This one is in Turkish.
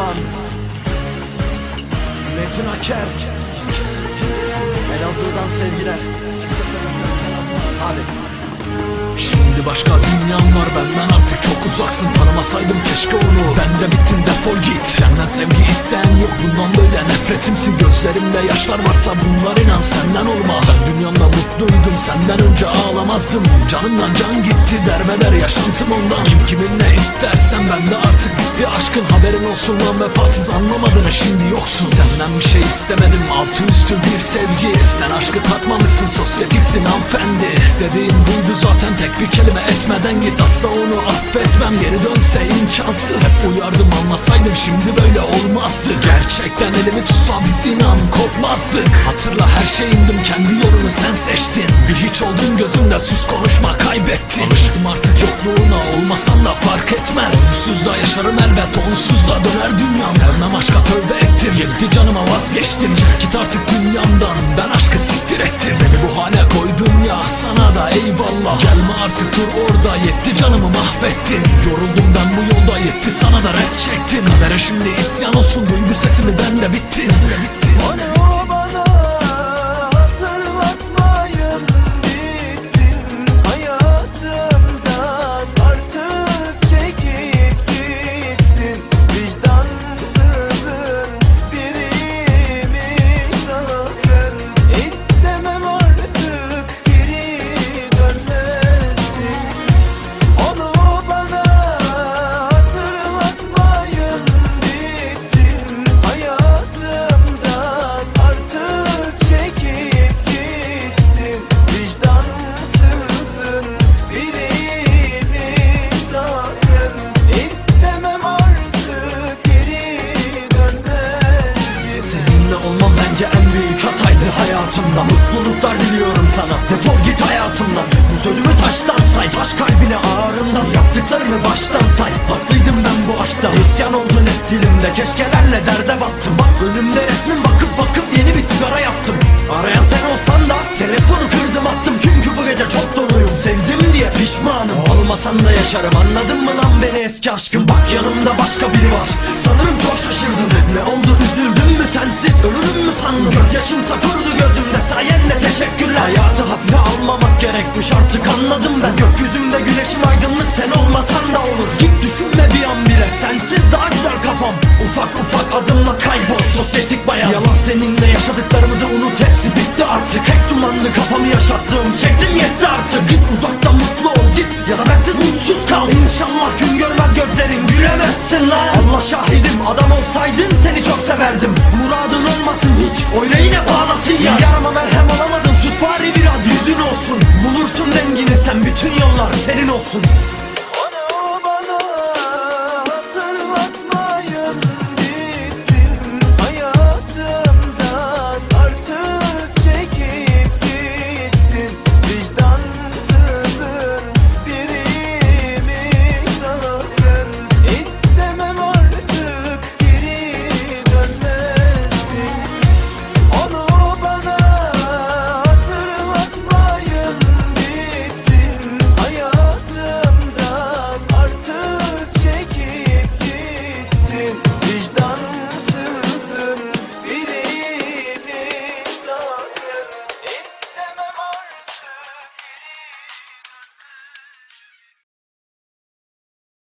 Kahraman Metin Aker. Elazığ'dan sevgiler. Hadi. Şimdi başka dünyam var benden artık çok uzaksın Tanımasaydım keşke onu. Ben de bittin defol git. Senden sevgi isteyen yok. Bundan böyle nefretimsin. Gözlerimde yaşlar varsa bunlar inan. Senden olma. Ben dünyamda mutluydum. Senden önce ağlamazdım. Canımdan can gitti. Derbeder yaşantım ondan. Kim kiminle istersen ben de artık bitti Aşkın. Haberin olsun lan vefasız anlamadın. Şimdi yoksun. Senden bir şey istemedim. Altı üstü bir sevgi. Sen aşkı tatmamışsın. Sosyetiksin hanımefendi. İstediğin buydu zaten. Tek bir kelime etmeden git. Asla onu affetmem. Geri dönse imkansız. Hep uyardım anlasaydım şimdi böyle olmazdı. Gerçekten elimi tutsa biz inan kopmazdık Hatırla her şeyindim kendi yolunu sen seçtin. Bir hiç oldun gözümde sus konuşma kaybettin. Alıştım artık yokluğuna olmasam da fark etmez. Onsuz da yaşarım elbet onsuz da döner dünyam. Sevmem aşka tövbe ettim. Yetti canıma vazgeçtim. Çek git artık dünyamdan sana eyvallah. Gelme artık dur orada yetti. Canımı mahvettin. Yoruldum ben bu yolda yetti. Sana da res çektim. Kadere şimdi isyan olsun. Duygu sesimi ben de bittin Onu o bana hayatımda Mutluluklar diliyorum sana. Defol git hayatımdan. Bu sözümü taştan say. Taş kalbine ağrından Yaptıklarımı baştan say. Haklıydım ben bu aşkta. İsyan oldun hep dilimde. Keşkelerle derde battım. Bak önümde resmin bakıp bakıp yeni bir sigara yaptım. Arayan sen olsan da Telefonu kırdım attım. Çünkü bu gece çok doluyum. Sevdim diye pişmanım. Olmasan da yaşarım. Anladın mı lan beni eski aşkım? Bak yanımda başka biri var. Sanırım çok şaşırdım. Ne oldu? Üzüldün mü sensiz? Ölürüm mü sandın? Gözyaşımsa kurdu gerekmiş artık anladım ben. Gökyüzümde güneşim aydınlık sen olmasan da olur. Git düşünme bir an bile sensiz daha güzel kafam. Ufak ufak adımla kaybol sosyetik bayan. Yalan seninle yaşadıklarımızı unut hepsi bitti artık. Tek dumanlı kafamı yaşattığım çektim yetti artık. Git uzaktan mutlu ol git. Ya da bensiz mutsuz kal. İnşallah gün görmez gözlerin gülemezsin lan. Allah şahidim adam olsaydın